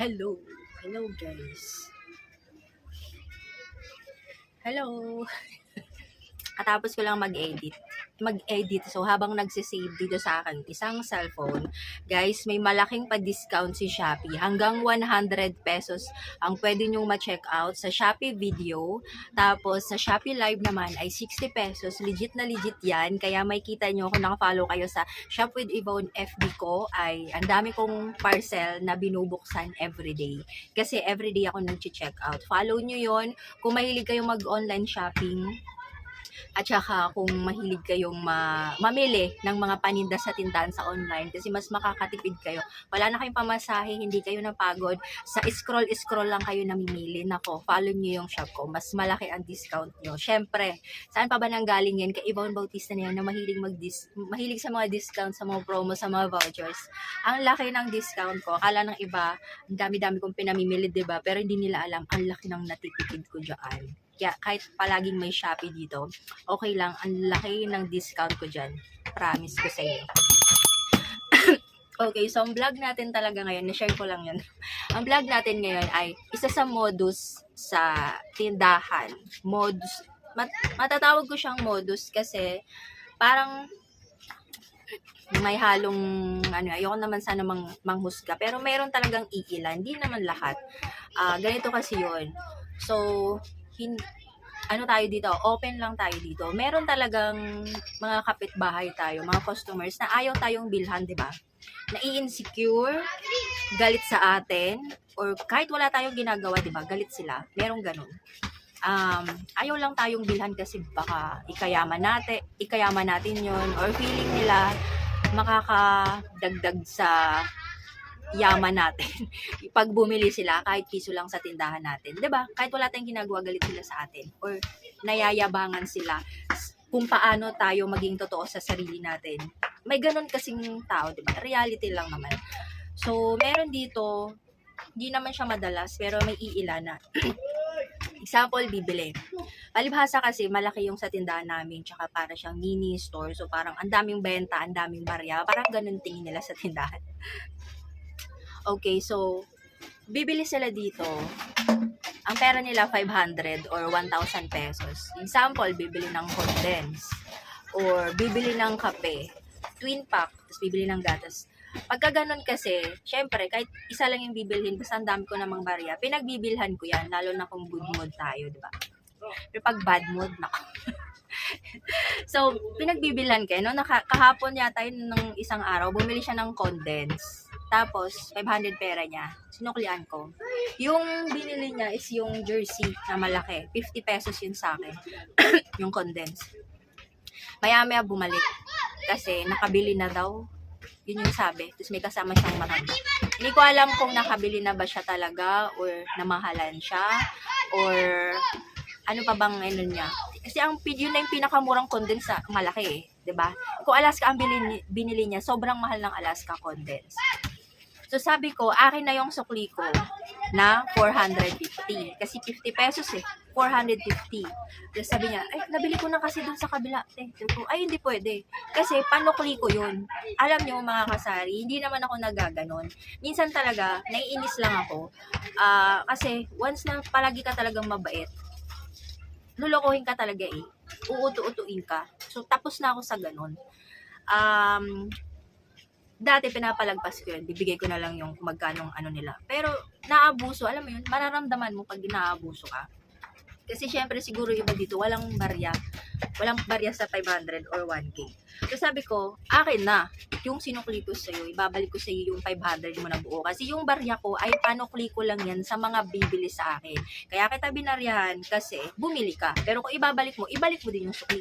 Hello. Hello, guys. Hello. Katapos ko lang mag-edit. Mag-edit. So, habang nagsisave dito sa akin isang cellphone, guys, may malaking pa-discount si Shopee. Hanggang 100 pesos ang pwede nyong ma-check out sa Shopee Video. Tapos, sa Shopee Live naman ay 60 pesos. Legit na legit yan. Kaya may kita nyo kung nakafollow kayo sa Shop with Yvonne FB ko ay ang dami kong parcel na binubuksan everyday. Kasi everyday ako nag-check out. Follow nyo yon Kung mahilig kayong mag-online shopping, at saka kung mahilig kayong ma mamili ng mga paninda sa tindahan sa online kasi mas makakatipid kayo. Wala na kayong pamasahe, hindi kayo napagod. Sa scroll-scroll lang kayo namimili. Nako, follow nyo yung shop ko. Mas malaki ang discount nyo. Syempre, saan pa ba nang galing yan? Kay Yvonne Bautista na yan na mahilig, mag mahilig sa mga discount, sa mga promo, sa mga vouchers. Ang laki ng discount ko. Akala ng iba, ang dami-dami kong pinamimili, ba Pero hindi nila alam, ang laki ng natitipid ko dyan. Kaya kahit palaging may Shopee dito, okay lang, ang laki ng discount ko dyan. Promise ko sa inyo. okay, so ang vlog natin talaga ngayon, na-share ko lang yun. ang vlog natin ngayon ay isa sa modus sa tindahan. Modus, mat, matatawag ko siyang modus kasi parang may halong ano ayoko naman sana mang, manghusga pero meron talagang iilan hindi naman lahat Ah, ganito kasi yon so hin, ano tayo dito, open lang tayo dito. Meron talagang mga kapitbahay tayo, mga customers na ayaw tayong bilhan, di ba? Nai-insecure, galit sa atin, or kahit wala tayong ginagawa, di ba? Galit sila. Merong ganun. Um, ayaw lang tayong bilhan kasi baka ikayaman natin, ikayaman natin yon or feeling nila makakadagdag sa yaman natin. Pag bumili sila, kahit piso lang sa tindahan natin. ba Kahit wala tayong ginagawa, galit sila sa atin. Or nayayabangan sila kung paano tayo maging totoo sa sarili natin. May ganun kasing tao, 'di ba Reality lang naman. So, meron dito, hindi naman siya madalas, pero may iilan na. Example, bibili. Palibhasa kasi, malaki yung sa tindahan namin, tsaka para siyang mini store. So, parang ang daming benta, ang daming barya. Parang ganun tingin nila sa tindahan. Okay, so, bibili sila dito. Ang pera nila 500 or 1,000 pesos. Example, bibili ng condense or bibili ng kape, twin pack, tapos bibili ng gatas. Pagka ganun kasi, syempre, kahit isa lang yung bibilhin, basta ang dami ko namang barya, pinagbibilhan ko yan, lalo na kung good mood tayo, di ba? Pero pag bad mood, nako. so, pinagbibilhan kayo, no? Naka, kahapon yata yun nung isang araw, bumili siya ng condense. Tapos, 500 pera niya. Sinuklian ko. Yung binili niya is yung jersey na malaki. 50 pesos yun sa akin. yung condense. Maya-maya bumalik. Kasi nakabili na daw. Yun yung sabi. Tapos may kasama siyang matanda. Hindi ko alam kung nakabili na ba siya talaga or namahalan siya or ano pa bang ano niya. Kasi ang yun na yung pinakamurang condense malaki eh. 'di ba? Kung Alaska ang binili, binili niya, sobrang mahal ng Alaska condense. So sabi ko, akin na yung sukli ko na 450. Kasi 50 pesos eh. 450. Tapos sabi niya, ay, nabili ko na kasi dun sa kabila. Eh, ay, hindi pwede. Kasi panukli ko yun. Alam niyo mga kasari, hindi naman ako nagaganon. Minsan talaga, naiinis lang ako. Ah, kasi once na palagi ka talagang mabait, lulukohin ka talaga eh. Uuto-utuin ka. So, tapos na ako sa ganun. Um, dati pinapalagpas ko yun, bibigay ko na lang yung magkano ano nila. Pero naabuso, alam mo yun, mararamdaman mo pag naabuso ka. Kasi syempre siguro iba dito, walang barya. Walang barya sa 500 or 1K. So sabi ko, akin na, yung sinukli ko sa'yo, ibabalik ko sa'yo yung 500 mo na buo. Kasi yung barya ko ay panukli ko lang yan sa mga bibili sa akin. Kaya kita binaryahan kasi bumili ka. Pero kung ibabalik mo, ibalik mo din yung sukli.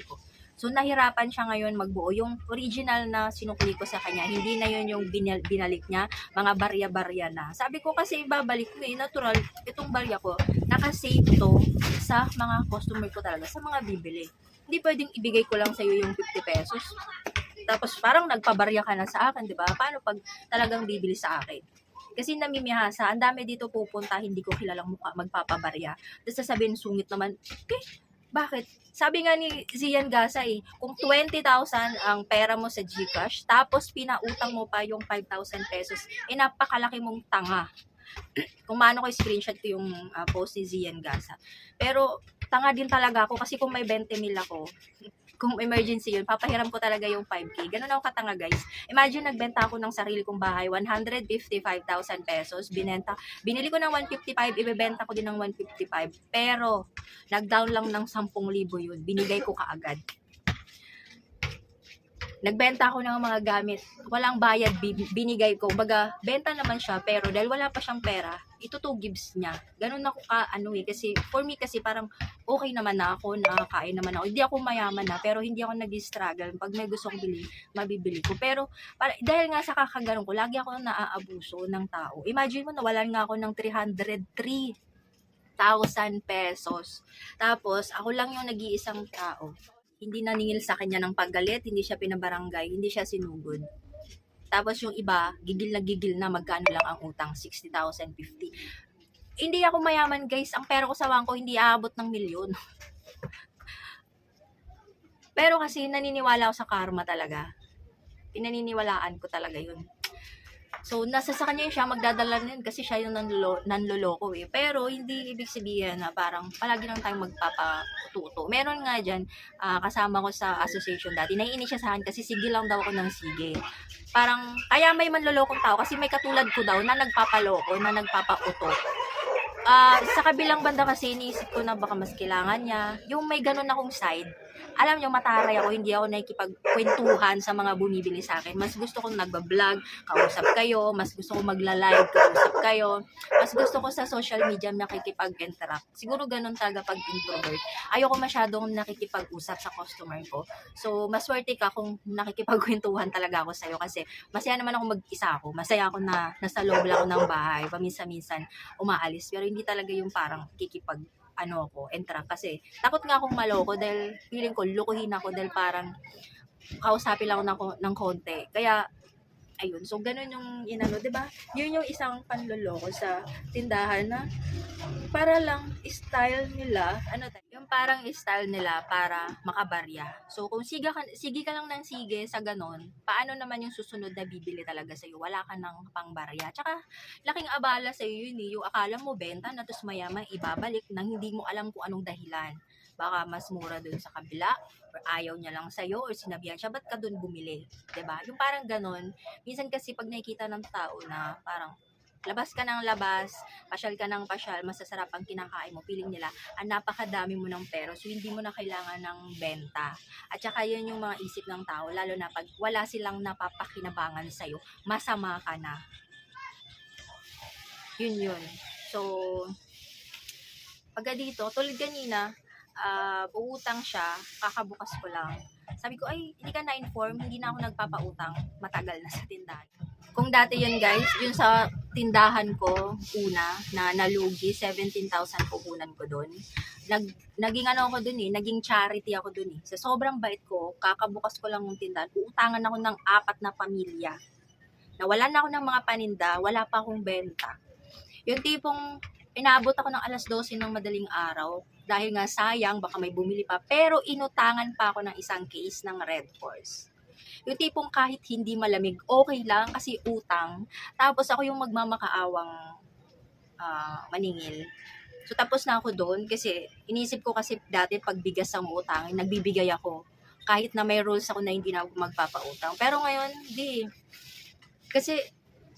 So, nahirapan siya ngayon magbuo. Yung original na sinukli ko sa kanya, hindi na yun yung binal- binalik niya, mga barya-barya na. Sabi ko kasi ibabalik ko eh, natural, itong barya ko, nakasave to sa mga customer ko talaga, sa mga bibili. Hindi pwedeng ibigay ko lang sa iyo yung 50 pesos. Tapos parang nagpabarya ka na sa akin, di ba? Paano pag talagang bibili sa akin? Kasi namimihasa, ang dami dito pupunta, hindi ko kilalang mukha, magpapabarya. Tapos sasabihin, sungit naman, eh, bakit? Sabi nga ni Zian Gasa eh, kung 20,000 ang pera mo sa GCash, tapos pinautang mo pa yung 5,000 pesos, eh napakalaki mong tanga. kung maano ko screenshot ko yung ah, post ni Zian Gaza. Pero tanga din talaga ako kasi kung may 20 mil ako, kung emergency yun, papahiram ko talaga yung 5K. Ganun ako katanga, guys. Imagine, nagbenta ako ng sarili kong bahay, 155,000 pesos. Binenta, binili ko ng 155, ibebenta ko din ng 155. Pero, nag-down lang ng 10,000 yun. Binigay ko kaagad. Nagbenta ako ng mga gamit. Walang bayad, bi- binigay ko. Baga, benta naman siya, pero dahil wala pa siyang pera, ito to gives niya. Ganun ako ka, ano eh, kasi, for me kasi parang, okay naman na ako, nakakain naman ako. Hindi ako mayaman na, pero hindi ako nag-struggle. Pag may gusto kong bilhin, mabibili ko. Pero, para, dahil nga sa kakaganon ko, lagi ako naaabuso ng tao. Imagine mo, nawalan nga ako ng 303,000 pesos. Tapos, ako lang yung nag-iisang tao. Hindi naningil sa kanya ng paggalit, hindi siya pinabarangay, hindi siya sinugod. Tapos yung iba, gigil na gigil na magkano lang ang utang, 60,000, 50. Hindi ako mayaman guys, ang pera ko sa bangko hindi aabot ng milyon. Pero kasi naniniwala ako sa karma talaga. Pinaniniwalaan ko talaga yun. So, nasa sa kanya siya, magdadala na yun kasi siya yung nanlolo, nanloloko eh. Pero, hindi ibig sabihin na parang palagi lang tayong magpapatuto. Meron nga dyan, ah, kasama ko sa association dati, naiinis siya sa akin kasi sige lang daw ako ng sige. Parang, kaya may manlolokong tao kasi may katulad ko daw na nagpapaloko, na nagpapauto. Ah, sa kabilang banda kasi iniisip ko na baka mas kailangan niya. Yung may ganun akong side, alam niyo mataray ako, hindi ako nakikipagkwentuhan sa mga bumibili sa akin. Mas gusto kong nagba-vlog, kausap kayo, mas gusto kong magla-live, kausap kayo. Mas gusto ko sa social media nakikipag-interact. Siguro ganun talaga pag introvert. Ayoko masyadong nakikipag-usap sa customer ko. So, mas worthy ka kung nakikipagkwentuhan talaga ako sa'yo kasi masaya naman ako mag-isa ako. Masaya ako na nasa loob lang ako ng bahay. Paminsan-minsan umaalis. Pero hindi talaga yung parang kikipag ano ako, entra kasi takot nga akong maloko dahil feeling ko lukuhin ako dahil parang kausapin lang ako ng, ng konti. Kaya ayun, so ganun yung inano, 'di ba? Yun yung isang panloloko sa tindahan na para lang style nila, ano yung parang style nila para makabarya. So kung siga ka, sige ka lang ng sige sa ganon, paano naman yung susunod na bibili talaga sa'yo? Wala ka ng pangbarya. Tsaka laking abala sa yun eh. Yung akala mo benta na tapos mayaman ibabalik nang hindi mo alam kung anong dahilan. Baka mas mura dun sa kabila or ayaw niya lang sa'yo or sinabihan siya, ba't ka dun bumili? ba Yung parang ganon. Minsan kasi pag nakikita ng tao na parang labas ka ng labas, pasyal ka ng pasyal, masasarap ang kinakain mo, piling nila, ang napakadami mo ng pero, so hindi mo na kailangan ng benta. At saka yun yung mga isip ng tao, lalo na pag wala silang napapakinabangan sa'yo, masama ka na. Yun yun. So, pagka dito, tulad kanina, ah uutang siya, kakabukas ko lang. Sabi ko, ay, hindi ka na-inform, hindi na ako nagpapautang, matagal na sa tindahan. Kung dati yun guys, yun sa tindahan ko, una, na nalugi, 17,000 puhunan ko doon. Nag, naging ano ako doon eh, naging charity ako doon eh. Sa sobrang bait ko, kakabukas ko lang ng tindahan, uutangan ako ng apat na pamilya. Nawalan na ako ng mga paninda, wala pa akong benta. Yung tipong inaabot ako ng alas 12 ng madaling araw dahil nga sayang, baka may bumili pa. Pero inutangan pa ako ng isang case ng Red Horse. Yung tipong kahit hindi malamig, okay lang kasi utang. Tapos ako yung magmamakaawang ah, maningil. So tapos na ako doon kasi inisip ko kasi dati pag bigas ang utang, nagbibigay ako. Kahit na may rules ako na hindi na magpapautang. Pero ngayon, di. Kasi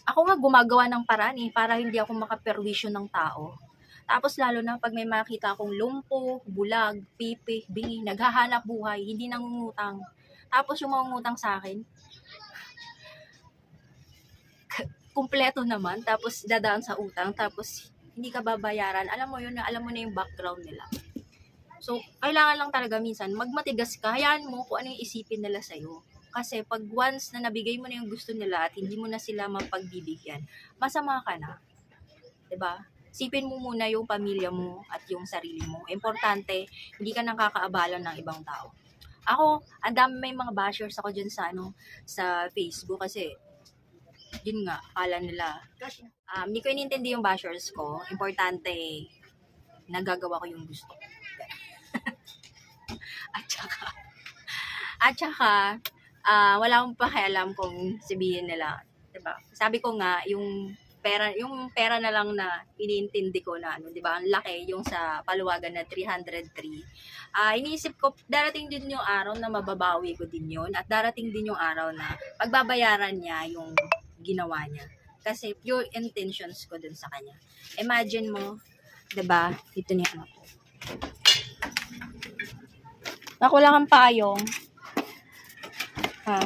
ako nga gumagawa ng paraan eh, para hindi ako makaperwisyo ng tao. Tapos lalo na pag may makita akong lumpo, bulag, pipi, bingi, naghahanap buhay, hindi nangungutang. Tapos yung mangungutang sa akin, kumpleto naman, tapos dadaan sa utang, tapos hindi ka babayaran. Alam mo yun, alam mo na yung background nila. So, kailangan lang talaga minsan, magmatigas ka, hayaan mo kung ano yung isipin nila sa'yo. Kasi pag once na nabigay mo na yung gusto nila at hindi mo na sila mapagbibigyan, masama ka na. 'Di ba? Sipin mo muna yung pamilya mo at yung sarili mo. Importante, hindi ka nakakaabala ng ibang tao. Ako, ang dami may mga bashers ako dyan sa, ano, sa Facebook kasi, yun nga, akala nila, um, hindi ko inintindi yung bashers ko. Importante, nagagawa ko yung gusto. at saka, at saka, ah, wala akong pakialam kung sabihin nila, 'di ba? Sabi ko nga, yung pera, yung pera na lang na iniintindi ko na ano, 'di ba? Ang laki yung sa paluwagan na 303. Ah, iniisip ko darating din yung araw na mababawi ko din 'yon at darating din yung araw na pagbabayaran niya yung ginawa niya. Kasi pure intentions ko dun sa kanya. Imagine mo, 'di ba? Dito niya ano ko. Nakulang ang payong. Ha?